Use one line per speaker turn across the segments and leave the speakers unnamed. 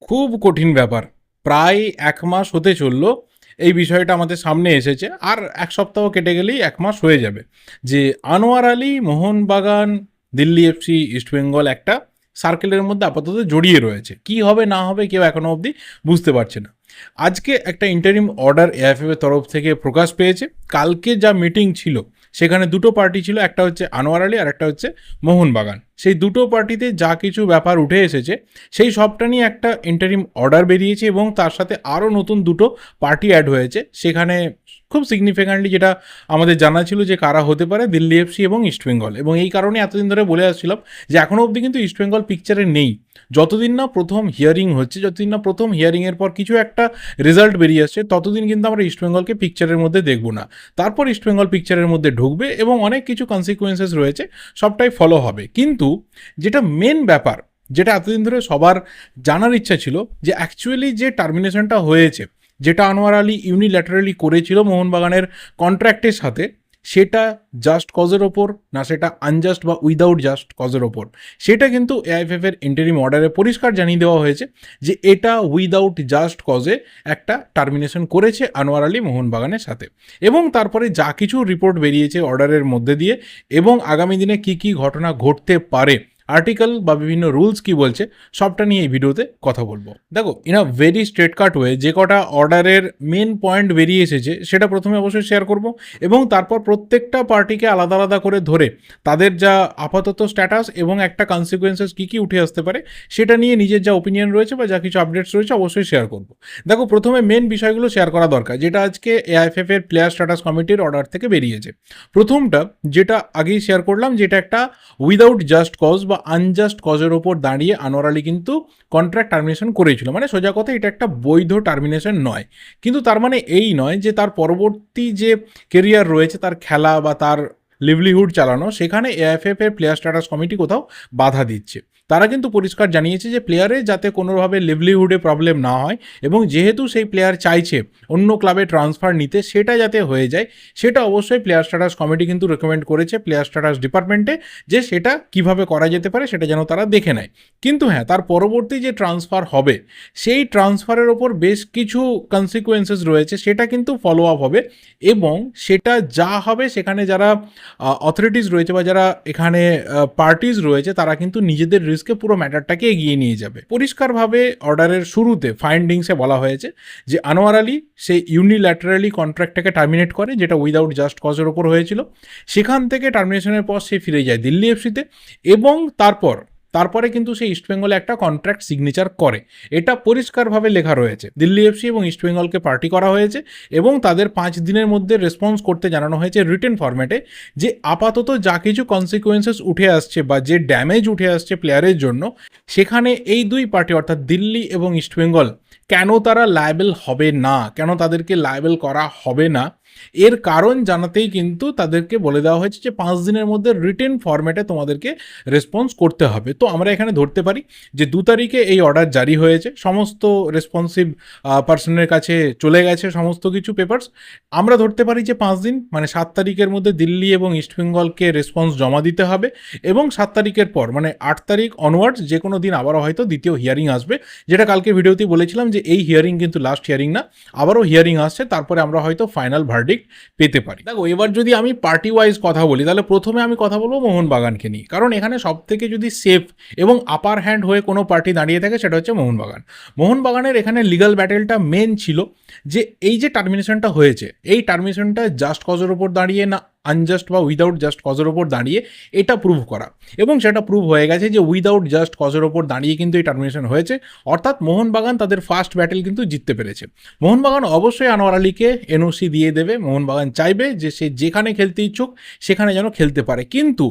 খুব কঠিন ব্যাপার। প্রায় এক মাস হতে চলল, এই বিষয়টা আমাদের সামনে এসেছে। আর এক সপ্তাহ কেটে গেলেই এক মাস হয়ে যাবে। যে আনোয়ার আলী মোহনবাগান দিল্লি এফসি ইস্টবেঙ্গল একটা সার্কেলের মধ্যে আপাতত জড়িয়ে রয়েছে। কি হবে, না হবে, কেউ এখনও অবধি বুঝতে পারছে না। আজকে একটা ইন্টারিম অর্ডার এআইএফএফ এর তরফ থেকে প্রকাশ পেয়েছে। কালকে যা মিটিং ছিল সেখানে দুটো পার্টি ছিল, একটা হচ্ছে আনোয়ার আলী আর একটা হচ্ছে মোহনবাগান। সেই দুটো পার্টিতে যা কিছু ব্যাপার উঠে এসেছে, সেই সবটা নিয়ে একটা ইন্টারিম অর্ডার বেরিয়েছে এবং তার সাথে আরও নতুন দুটো পার্টি অ্যাড হয়েছে। সেখানে খুব সিগনিফিক্যান্টলি যেটা আমাদের জানা ছিল যে কারা হতে পারে দিল্লি এফসি এবং ইস্টবেঙ্গল এবং এই কারণে এতদিন ধরে বলে আসছিলাম যে এখনও অবধি কিন্তু ইস্টবেঙ্গল পিকচারে নেই। যতদিন না প্রথম হিয়ারিং হচ্ছে, যতদিন না প্রথম হিয়ারিংয়ের পর কিছু একটা রেজাল্ট বেরিয়ে আসছে, ততদিন কিন্তু আমরা ইস্টবেঙ্গলকে পিকচারের মধ্যে দেখব না। তারপর ইস্টবেঙ্গল পিকচারের মধ্যে ঢুকবে এবং অনেক কিছু কনসিকুয়েন্সেস রয়েছে, সবটাই ফলো হবে। কিন্তু যেটা মেন ব্যাপার, যেটা এতদিন ধরে সবার জানার ইচ্ছা ছিল যে অ্যাকচুয়ালি যে টার্মিনেশনটা হয়েছে যেটা আনোয়ার আলী ইউনিল্যাটারালি করেছিল মোহনবাগানের কন্ট্রাক্টের সাথে, সেটা জাস্ট কজের ওপর, না সেটা আনজাস্ট বা উইদাউট জাস্ট কজের ওপর। সেটা কিন্তু এআইএফএফ এর অর্ডারে পরিষ্কার জানিয়ে দেওয়া হয়েছে যে এটা উইদাউট জাস্ট কজে একটা টার্মিনেশন করেছে আনোয়ার আলী মোহনবাগানের সাথে। এবং তারপরে যা কিছু রিপোর্ট বেরিয়েছে অর্ডারের মধ্যে দিয়ে, এবং আগামী দিনে কি কি ঘটনা ঘটতে পারে আর্টিকেল বা বিভিন্ন রুলস কি বলছে, সবটা নিয়ে এই ভিডিওতে কথা বলব। দেখো in a very straight cut way যে কটা অর্ডারের মেন পয়েন্ট বেরিয়ে এসেছে, সেটা প্রথমে অবশ্যই শেয়ার করব এবং তারপর প্রত্যেকটা পার্টিকে আলাদা আলাদা করে ধরে তাদের যা আপাতত স্ট্যাটাস এবং একটা কনসিকুয়েন্সেস কী কী উঠে আসতে পারে, সেটা নিয়ে নিজের যা ওপিনিয়ন রয়েছে বা যা কিছু আপডেটস রয়েছে অবশ্যই শেয়ার করব। দেখো, প্রথমে মেন বিষয়গুলো শেয়ার করা দরকার, যেটা আজকে এআইএফএফ এর প্লেয়ার স্ট্যাটাস কমিটির অর্ডার থেকে বেরিয়েছে। প্রথমটা, যেটা আগেই শেয়ার করলাম, যেটা একটা উইদাউট জাস্ট কজ বা আনজাস্ট কজের ওপর দাঁড়িয়ে আনোয়ার আলী কিন্তু কন্ট্রাক্ট টার্মিনেশন করেছিল। মানে সোজা কথা এটা একটা বৈধ টার্মিনেশন নয়। কিন্তু তার মানে এই নয় যে তার পরবর্তী যে কেরিয়ার রয়েছে, তার খেলা বা তার লিভলিহুড চালানো, সেখানে এএফএফ এর প্লেয়ার স্ট্যাটাস কমিটি কোথাও বাধা দিচ্ছে। তারা কিন্তু পরিষ্কার জানিয়েছে যে প্লেয়ারে যাতে কোনোভাবে লিভলিহুডে প্রবলেম না হয় এবং যেহেতু সেই প্লেয়ার চাইছে অন্য ক্লাবে ট্রান্সফার নিতে, সেটা যাতে হয়ে যায়, সেটা অবশ্যই প্লেয়ার স্ট্যাটাস কমিটি কিন্তু রেকমেন্ড করেছে প্লেয়ার স্ট্যাটাস ডিপার্টমেন্টে যে সেটা কীভাবে করা যেতে পারে, সেটা যেন তারা দেখে নেয়। কিন্তু হ্যাঁ তার পরবর্তী যে ট্রান্সফার হবে, সেই ট্রান্সফারের ওপর বেশ কিছু কনসিকুয়েন্সেস রয়েছে, সেটা কিন্তু ফলো আপ হবে এবং সেটা যা হবে সেখানে যারা অথরিটিস রয়েছে বা যারা এখানে পার্টিস রয়েছে, তারা কিন্তু নিজেদের রিস্কে পুরো ম্যাটারটাকে এগিয়ে নিয়ে যাবে। পরিষ্কারভাবে অর্ডারের শুরুতে ফাইন্ডিংসে বলা হয়েছে যে, আনোয়ার আলী সে ইউনিল্যাটারালি কন্ট্রাক্টটাকে টার্মিনেট করে, যেটা উইদাউট জাস্ট কজের ওপর হয়েছিল। সেখান থেকে টার্মিনেশনের পর সে ফিরে যায় দিল্লি এফসিতে এবং তারপর তারপরে কিন্তু সে ইস্টবেঙ্গলে একটা কন্ট্রাক্ট সিগনেচার করে। এটা পরিষ্কারভাবে লেখা রয়েছে। দিল্লি এফসি এবং ইস্টবেঙ্গলকে পার্টি করা হয়েছে এবং তাদের পাঁচ দিনের মধ্যে রেসপন্স করতে জানানো হয়েছে রিটেন ফর্ম্যাটে যে আপাতত যা কিছু কনসিকুয়েন্সেস উঠে আসছে বা যে ড্যামেজ উঠে আসছে প্লেয়ারের জন্য, সেখানে এই দুই পার্টি অর্থাৎ দিল্লি এবং ইস্টবেঙ্গল কেন তারা লায়াবেল হবে না? কেন তাদেরকে লায়াবেল করা হবে না? এর কারণ জানাতেই কিন্তু তাদেরকে বলে দেওয়া হয়েছে যে পাঁচ দিনের মধ্যে রিটেন ফরম্যাটে তোমাদেরকে রেসপন্স করতে হবে। তো আমরা এখানে ধরতে পারি যে দু তারিখে এই অর্ডার জারি হয়েছে, সমস্ত রেসপন্সিভ পার্সনের কাছে চলে গেছে সমস্ত কিছু পেপার্স আমরা ধরতে পারি যে পাঁচ দিন মানে সাত তারিখের মধ্যে দিল্লি এবং ইস্টবেঙ্গলকে রেসপন্স জমা দিতে হবে এবং সাত তারিখের পর মানে আট তারিখ অনওয়ার্ডস যে কোনো দিন আবারও হয়তো দ্বিতীয় হিয়ারিং আসবে, যেটা কালকে ভিডিওতেই বলেছিলাম যে এই হিয়ারিং কিন্তু লাস্ট হিয়ারিং না, আবারও হিয়ারিং আসছে, তারপরে আমরা হয়তো ফাইনাল ভার্ডিক্ট পেতে পারি। দেখো, এবার যদি আমি পার্টি ওয়াইজ কথা বলি, তাহলে প্রথমে আমি কথা বলব মোহনবাগানকে নিয়ে। কারণ এখানে সব থেকে যদি সেফ এবং আপার হ্যান্ড হয়ে কোনো পার্টি দাঁড়িয়ে থাকে, সেটা হচ্ছে মোহনবাগান। মোহনবাগানের এখানে লিগাল ব্যাটেলটা মেন ছিল যে, এই যে টার্মিনেশনটা হয়েছে, এই টার্মিনেশনটা জাস্ট কজের ওপর দাঁড়িয়ে না আনজাস্ট বা উইদাউট জাস্ট কজের ওপর দাঁড়িয়ে এটা প্রুভ করা। এবং সেটা প্রুভ হয়ে গেছে যে উইদাউট জাস্ট কজের ওপর দাঁড়িয়ে কিন্তু এই টার্মিনেশন হয়েছে। অর্থাৎ মোহনবাগান তাদের ফার্স্ট ব্যাটেল কিন্তু জিততে পেরেছে। মোহনবাগান অবশ্যই আনোয়ার আলীকে এনওসি দিয়ে দেবে। মোহনবাগান চাইবে যে সে যেখানে খেলতে ইচ্ছুক, সেখানে যেন খেলতে পারে। কিন্তু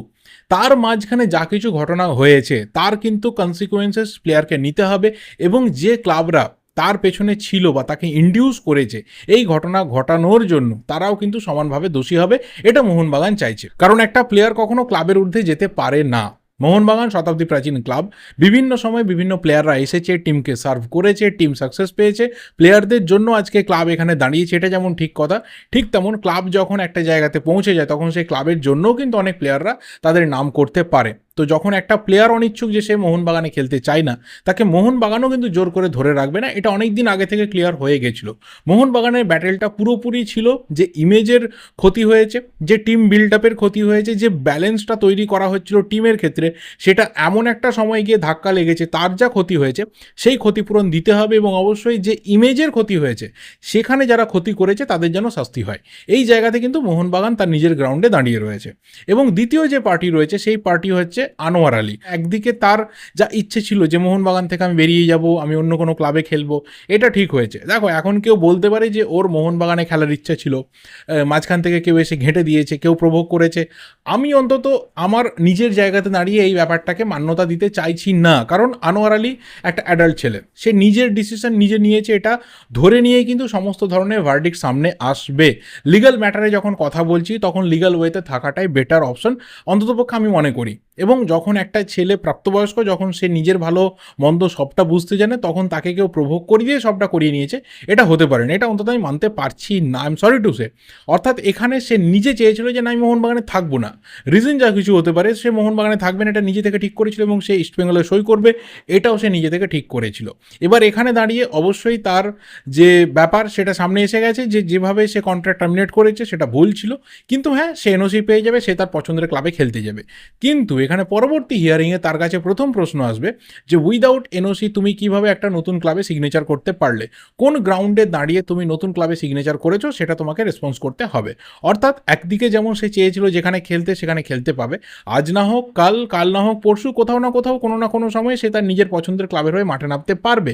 তার মাঝখানে যা কিছু ঘটনা হয়েছে, তার কিন্তু কনসিকুয়েন্সেস প্লেয়ারকে নিতে হবে। এবং যে ক্লাবরা তার পেছনে ছিল বা তাকে ইন্ডিউস করেছে, এই ঘটনা ঘটানোর জন্য তারাও কিন্তু সমানভাবে দোষী হবে, এটা মোহনবাগান চাইছে। কারণ একটা প্লেয়ার কখনো ক্লাবের ঊর্ধ্বে যেতে পারে না। মোহনবাগান শতাব্দী প্রাচীন ক্লাব বিভিন্ন সময় বিভিন্ন প্লেয়াররা এসেছে টিমকে সার্ভ করেছে টিম সাকসেস পেয়েছে প্লেয়ারদের জন্য আজকে ক্লাব এখানে দাঁড়িয়েছে, এটা যেমন ঠিক কথা, ঠিক তেমন ক্লাব যখন একটা জায়গাতে পৌঁছে যায়, তখন সেই ক্লাবের জন্যও কিন্তু অনেক প্লেয়াররা তাদের নাম করতে পারে। তো যখন একটা প্লেয়ার অনিচ্ছুক যে সে মোহনবাগানে খেলতে চায় না, তাকে মোহনবাগানও কিন্তু জোর করে ধরে রাখবে না। এটা অনেক দিন আগে থেকে ক্লিয়ার হয়ে গেছিল। মোহনবাগানের ব্যাটেলটা পুরোপুরি ছিল যে ইমেজের ক্ষতি হয়েছে, যে টিম বিল্ড আপের ক্ষতি হয়েছে, যে ব্যালেন্সটা তৈরি করা হচ্ছিল টিমের ক্ষেত্রে, সেটা এমন একটা সময় গিয়ে ধাক্কা লেগেছে, তার যা ক্ষতি হয়েছে, সেই ক্ষতিপূরণ দিতে হবে এবং অবশ্যই যে ইমেজের ক্ষতি হয়েছে, সেখানে যারা ক্ষতি করেছে তাদের যেন শাস্তি হয়। এই জায়গাতে কিন্তু মোহনবাগান তার নিজের গ্রাউন্ডে দাঁড়িয়ে রয়েছে। এবং দ্বিতীয় যে পার্টি রয়েছে, সেই পার্টি হচ্ছে আনোয়ার আলী। একদিকে তার যা ইচ্ছে ছিল যে মোহনবাগান থেকে আমি বেরিয়ে যাব, আমি অন্য কোনো ক্লাবে খেলব, এটা ঠিক হয়েছে। দেখো, এখন কেউ বলতে পারে যে ওর মোহনবাগানে খেলার ইচ্ছা ছিল মাঝখান থেকে কেউ এসে ঘেঁটে দিয়েছে, কেউ প্রভোগ করেছে। আমি অন্তত আমার নিজের জায়গাতে দাঁড়িয়ে এই ব্যাপারটাকে মান্যতা দিতে চাইছি না, কারণ আনোয়ার আলী একটা অ্যাডাল্ট ছেলে। সে নিজের ডিসিশন নিজে নিয়েছে, এটা ধরে নিয়েই কিন্তু সমস্ত ধরনের ভার্ডিক সামনে আসবে। লিগাল ম্যাটারে যখন কথা বলছি, তখন লিগাল ওয়েতে থাকাটাই বেটার অপশন অন্ততপক্ষে আমি মনে করি। এবং যখন একটা ছেলে প্রাপ্তবয়স্ক যখন সে নিজের ভালো, মন্দ সবটা বুঝতে জানে, তখন তাকে কেউ প্রভোগ করিয়ে সবটা করিয়ে নিয়েছে। এটা হতে পারে না। এটা অন্তত আমি মানতে পারছি না। I am sorry to say অর্থাৎ এখানে সে নিজে চেয়েছিল যে, না, আমি মোহনবাগানে থাকব না। রিজন যা কিছু হতে পারে, সে মোহনবাগানে থাকবে না, এটা নিজে থেকে ঠিক করেছিল এবং সে ইস্টবেঙ্গলে সই করবে, এটাও সে নিজে থেকে ঠিক করেছিল। এবার এখানে দাঁড়িয়ে অবশ্যই তার যে ব্যাপার, সেটা সামনে এসে গেছে যে, যেভাবে সে কন্ট্রাক্ট টার্মিনেট করেছে, সেটা ভুল ছিল। কিন্তু হ্যাঁ সে এনওসি পেয়ে যাবে, সে তার পছন্দের ক্লাবে খেলতে যাবে। কিন্তু এখানে পরবর্তী হিয়ারিংয়ে তার কাছে প্রথম প্রশ্ন আসবে যে উইদাউট এনওসি তুমি কীভাবে একটা নতুন ক্লাবে সিগনেচার করতে পারলে? কোন গ্রাউন্ডে দাঁড়িয়ে তুমি নতুন ক্লাবে সিগনেচার করেছ? সেটা তোমাকে রেসপন্স করতে হবে। অর্থাৎ একদিকে যেমন সে চেয়েছিল যেখানে খেলতে, সেখানে খেলতে পাবে। আজ না হোক, কাল কাল না হোক, পরশু, কোথাও না কোথাও, কোনো না কোনো সময় সে তার নিজের পছন্দের ক্লাবের হয়ে মাঠে নামতে পারবে।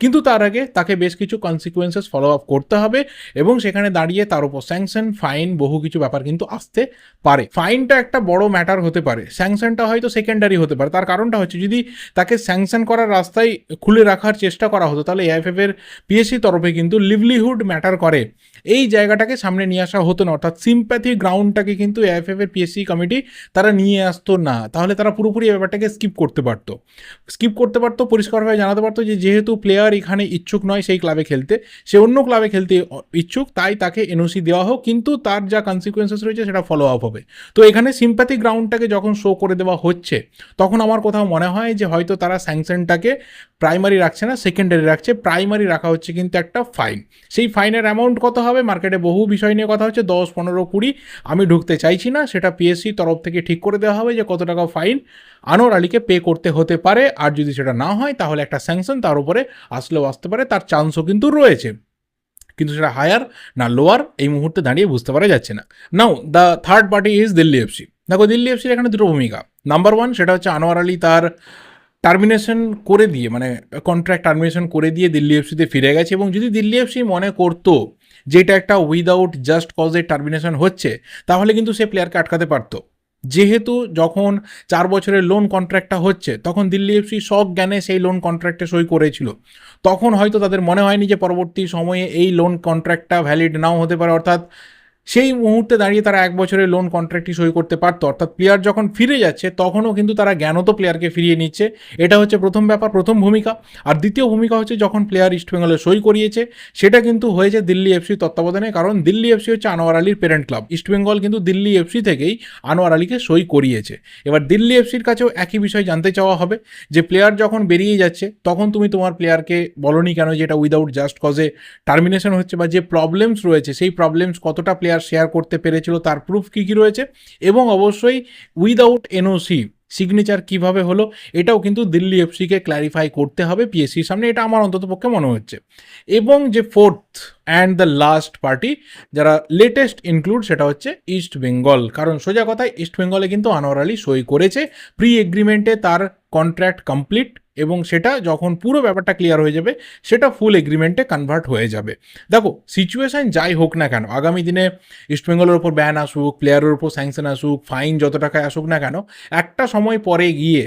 কিন্তু তার আগে তাকে বেশ কিছু কনসিকুয়েন্সেস ফলো আপ করতে হবে এবং সেখানে দাঁড়িয়ে তার উপর স্যাংশন ফাইন বহু কিছু ব্যাপার কিন্তু আসতে পারে। ফাইনটা একটা বড় ম্যাটার হতে পারে। স্যাংশনটা হয়তো সেকেন্ডারি হতে পারে। তার কারণটা হচ্ছে যদি তাকে স্যাংশন করার রাস্তায় খুলে রাখার চেষ্টা করা হতো, তাহলে এআইএফএফ এর পিএসসি তরফে কিন্তু লিভলিহুড ম্যাটার করে। এই জায়গাটাকে সামনে নিয়ে আসা হতো না, অর্থাৎ সিম্প্যাথি গ্রাউন্ডটাকে কিন্তু এআইএফএফ এর পিএসসি কমিটি তারা নিয়ে আসতো না। তাহলে তারা পুরোপুরি ব্যাপারটাকে স্কিপ করতে পারতো। স্কিপ করতে পারতো, পরিষ্কারভাবে জানাতে পারতো যে যেহেতু প্লেয়ার এখানে ইচ্ছুক নয় সেই ক্লাবে খেলতে, সে অন্য ক্লাবে খেলতে ইচ্ছুক, তাই তাকে এনওসি দেওয়া হোক, কিন্তু তার যা কনসিকুয়েন্সেস রয়েছে সেটা ফলো আপ হবে। তো এখানে সিম্প্যাথি গ্রাউন্ডটাকে যখন শো করে দেওয়া হচ্ছে। তখন আমার কোথাও মনে হয় যে হয়তো তারা স্যাংশনটাকে প্রাইমারি রাখছে না, সেকেন্ডারি রাখছে। প্রাইমারি রাখা হচ্ছে কিন্তু একটা ফাইন। সেই ফাইনের অ্যামাউন্ট কত হবে? মার্কেটে বহু বিষয় নিয়ে কথা হচ্ছে। দশ, পনেরো, কুড়ি। আমি ঢুকতে চাইছি না। সেটা পিএসসি তরফ থেকে ঠিক করে দেওয়া হবে যে কত টাকা ফাইন আনোয়ার আলীকে পে করতে হতে পারে। আর যদি সেটা না হয়, তাহলে একটা স্যাংশন তার উপরে আসলেও আসতে পারে। তার চান্সও কিন্তু রয়েছে। কিন্তু সেটা হায়ার না লোয়ার এই মুহূর্তে দাঁড়িয়ে বুঝতে পারা যাচ্ছে না। Now, the third party is Delhi FC দেখো দিল্লি এফসির এখানে দুটো ভূমিকা। নাম্বার ওয়ান সেটা হচ্ছে আনোয়ার আলী তার টার্মিনেশন করে দিয়ে মানে কন্ট্রাক্ট টার্মিনেশন করে দিয়ে দিল্লি এফসিতে ফিরে গেছে এবং যদি দিল্লি এফসি মনে করতো যে এটা একটা উইদাউট জাস্ট কজের টার্মিনেশন হচ্ছে, তাহলে কিন্তু সে প্লেয়ারকে আটকাতে পারতো। যেহেতু যখন চার বছরের লোন কন্ট্রাক্টটা হচ্ছে, তখন দিল্লি এফসি সব জ্ঞানে সেই লোন কন্ট্রাক্টে সই করেছিল। তখন হয়তো তাদের মনে হয়নি যে পরবর্তী সময়ে এই লোন কন্ট্রাক্টটা ভ্যালিড নাও হতে পারে, অর্থাৎ সেই মুহূর্তে দাঁড়িয়ে তারা এক বছরের লোন কন্ট্রাক্টটি সই করতে পারতো। অর্থাৎ প্লেয়ার যখন ফিরে যাচ্ছে, তখনও কিন্তু তারা জ্ঞানত প্লেয়ারকে ফিরিয়ে নিচ্ছে। এটা হচ্ছে প্রথম ব্যাপার, প্রথম ভূমিকা। আর দ্বিতীয় ভূমিকা হচ্ছে যখন প্লেয়ার ইস্টবেঙ্গলে সই করিয়েছে, সেটা কিন্তু হয়েছে দিল্লি এফসি তত্ত্বাবধানে। কারণ দিল্লি এফসি হচ্ছে আনোয়ার আলীর পেরেন্ট ক্লাব ইস্টবেঙ্গল কিন্তু দিল্লি এফসি থেকেই আনোয়ার আলীকে সই করিয়েছে। এবার দিল্লি এফসির কাছেও একই বিষয় জানতে চাওয়া হবে, যে প্লেয়ার যখন বেরিয়ে যাচ্ছে, তখন তুমি তোমার প্লেয়ারকে বলনি কেন যে এটা উইদাউট জাস্ট কজে টার্মিনেশন হচ্ছে বা যে প্রবলেমস রয়েছে, সেই প্রবলেমস কতটা প্লেয়ার শেয়ার করতে পেরেছিল, তার প্রুফ কী কী রয়েছে? এবং অবশ্যই উইদাউট এনওসি সিগনেচার কীভাবে হলো, এটাও কিন্তু দিল্লি এফসিকে ক্ল্যারিফাই করতে হবে পিএসসির সামনে, এটা আমার অন্তত পক্ষে মনে হচ্ছে। এবং যে fourth and the last party যারা লেটেস্ট ইনক্লুড সেটা হচ্ছে ইস্ট বেঙ্গল কারণ সোজা কথায় ইস্ট বেঙ্গলে কিন্তু আনোয়ার আলী সই করেছে প্রি এগ্রিমেন্টে তার কন্ট্রাক্ট কমপ্লিট এবং সেটা যখন পুরো ব্যাপারটা ক্লিয়ার হয়ে যাবে, সেটা ফুল এগ্রিমেন্টে কনভার্ট হয়ে যাবে। দেখো সিচুয়েশান যাই হোক না কেন, আগামী দিনে ইস্টবেঙ্গলের ওপর ব্যান আসুক প্লেয়ারের ওপর স্যাংশন আসুক ফাইন যত টাকায় আসুক না কেন, একটা সময় পরে গিয়ে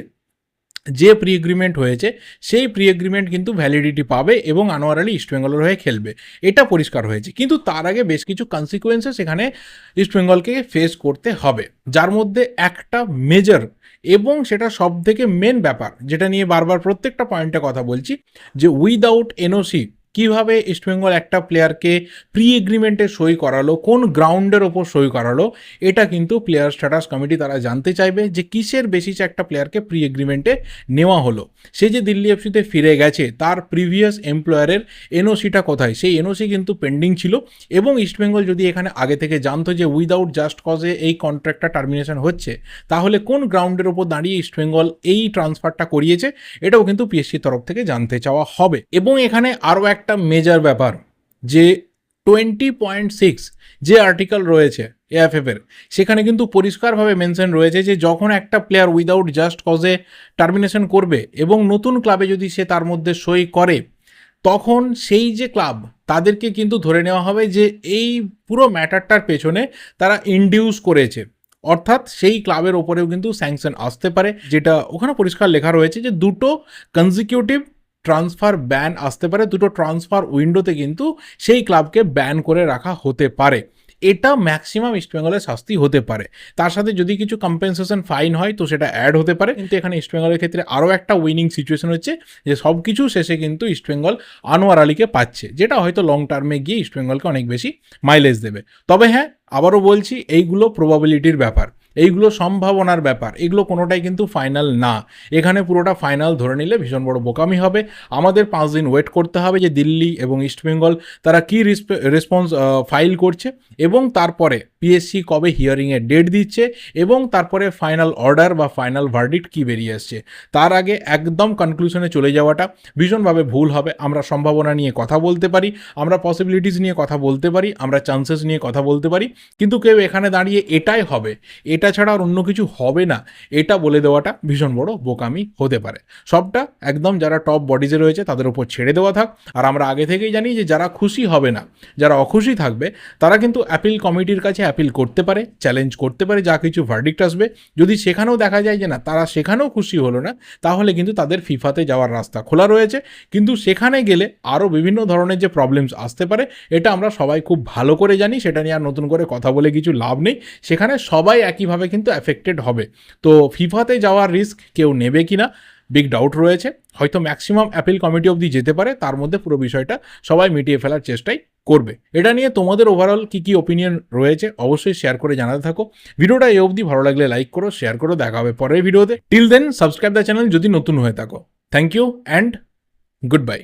যে প্রি এগ্রিমেন্ট হয়েছে, সেই প্রি এগ্রিমেন্ট কিন্তু ভ্যালিডিটি পাবে এবং আনোয়ার আলী ইস্টবেঙ্গলের হয়ে খেলবে। এটা পরিষ্কার হয়েছে। কিন্তু তার আগে বেশ কিছু কনসিকুয়েন্সেস এখানে ইস্টবেঙ্গলকে ফেস করতে হবে। যার মধ্যে একটা মেজর এবং সেটা সব থেকে মেন ব্যাপার, যেটা নিয়ে বারবার প্রত্যেকটা পয়েন্টে কথা বলছি, যে উইদাউট এনওসি কীভাবে ইস্টবেঙ্গল একটা প্লেয়ারকে প্রি এগ্রিমেন্টে সই করালো, কোন গ্রাউন্ডের ওপর সই করালো, এটা কিন্তু প্লেয়ার স্ট্যাটাস কমিটি তারা জানতে চাইবে যে কিসের বেসিসে একটা প্লেয়ারকে প্রি এগ্রিমেন্টে নেওয়া হলো। সে যে দিল্লি এফসিতে ফিরে গেছে, তার প্রিভিয়াস এমপ্লয়ারের এনওসিটা কোথায়? সেই এনওসি কিন্তু পেন্ডিং ছিল এবং ইস্টবেঙ্গল যদি এখানে আগে থেকে জানতো যে উইদাউট জাস্ট কজে এই কন্ট্রাক্টটা টার্মিনেশন হচ্ছে, তাহলে কোন গ্রাউন্ডের ওপর দাঁড়িয়ে ইস্টবেঙ্গল এই ট্রান্সফারটা করিয়েছে, এটাও কিন্তু পিএসসির তরফ থেকে জানতে চাওয়া হবে। এবং এখানে আরও একটা মেজার ব্যাপার, যে টোয়েন্টি পয়েন্ট সিক্স যে আর্টিকেল রয়েছে এএফএফ এর, সেখানে কিন্তু পরিষ্কারভাবে মেনশন রয়েছে যে যখন একটা প্লেয়ার উইদাউট জাস্ট কজে টার্মিনেশন করবে এবং নতুন ক্লাবে যদি সে তার মধ্যে সই করে, তখন সেই যে ক্লাব তাদেরকে কিন্তু ধরে নেওয়া হবে যে এই পুরো ম্যাটারটার পেছনে তারা ইন্ডিউস করেছে। অর্থাৎ সেই ক্লাবের ওপরেও কিন্তু স্যাংশন আসতে পারে, যেটা ওখানে পরিষ্কার লেখা রয়েছে যে দুটো কনজিকিউটিভ ট্রান্সফার ব্যান আসতে পারে, দুটো ট্রান্সফার উইন্ডোতে কিন্তু সেই ক্লাবকে ব্যান করে রাখা হতে পারে। এটা ম্যাক্সিমাম ইস্টবেঙ্গলের শাস্তি হতে পারে। তার সাথে যদি কিছু কম্পেনসেশন ফাইন হয়, তো সেটা অ্যাড হতে পারে। কিন্তু এখানে ইস্টবেঙ্গলের ক্ষেত্রে আরও একটা উইনিং সিচুয়েশন হচ্ছে, যে সব কিছু শেষে কিন্তু ইস্টবেঙ্গল আনোয়ার আলীকে পাচ্ছে, যেটা হয়তো লং টার্মে গিয়ে ইস্টবেঙ্গলকে অনেক বেশি মাইলেজ দেবে। তবে হ্যাঁ আবারও বলছি, এইগুলো প্রবাবিলিটির ব্যাপার। এইগুলো সম্ভাবনার ব্যাপার, এগুলো কোনোটাই কিন্তু ফাইনাল না। এখানে পুরোটা ফাইনাল ধরে নিলে ভীষণ বড় বোকামি হবে। আমাদের পাঁচ দিন ওয়েট করতে হবে যে দিল্লি এবং ইস্টবেঙ্গল তারা কী রেসপন্স ফাইল করছে এবং তারপরে পিএসসি কবে হিয়ারিংয়ের ডেট দিচ্ছে এবং তারপরে ফাইনাল অর্ডার বা ফাইনাল ভার্ডিক্ট কী বেরিয়ে আসছে। তার আগে একদম কনক্লুশনে চলে যাওয়াটা ভীষণভাবে ভুল হবে। আমরা সম্ভাবনা নিয়ে কথা বলতে পারি, আমরা পসিবিলিটিস নিয়ে কথা বলতে পারি, আমরা চান্সেস নিয়ে কথা বলতে পারি, কিন্তু কেউ এখানে দাঁড়িয়ে এটাই হবে। এটা ছাড়া আর অন্য কিছু হবে না। এটা বলে দেওয়াটা ভীষণ বড় বোকামি হতে পারে। সবটা একদম যারা টপ বডিজে রয়েছে তাদের উপর ছেড়ে দেওয়া থাক। আর আমরা আগে থেকেই জানি যে যারা খুশি হবে না, যারা অখুশি থাকবে, তারা কিন্তু অ্যাপিল কমিটির কাছে অ্যাপিল করতে পারে চ্যালেঞ্জ করতে পারে, যা কিছু ভার্ডিক্ট আসবে। যদি সেখানেও দেখা যায় যে না, তারা সেখানেও খুশি হলো না, তাহলে কিন্তু তাদের ফিফাতে যাওয়ার রাস্তা খোলা রয়েছে। কিন্তু সেখানে গেলে আরও বিভিন্ন ধরনের যে প্রবলেমস আসতে পারে, এটা আমরা সবাই খুব ভালো করে জানি, সেটা নিয়ে আর নতুন করে কথা বলে কিছু লাভ নেই। সেখানে সবাই একইভাবে কিন্তু অ্যাফেক্টেড হবে। তো ফিফাতে যাওয়ার রিস্ক কেউ নেবে কি না বিগ ডাউট রয়েছে। হয়তো ম্যাক্সিমাম অ্যাপিল কমিটি অবধি যেতে পারে, তার মধ্যে পুরো বিষয়টা সবাই মিটিয়ে ফেলার চেষ্টাই করবে। এটা নিয়ে তোমাদের ওভারঅল কী কী ওপিনিয়ন রয়েছে অবশ্যই শেয়ার করে জানাতে থাকো। ভিডিওটা এই অবধি ভালো লাগলে লাইক করো শেয়ার করো, দেখা হবে পরের ভিডিওতে। Till then subscribe the channel যদি নতুন হয়ে থাকো। Thank you and good bye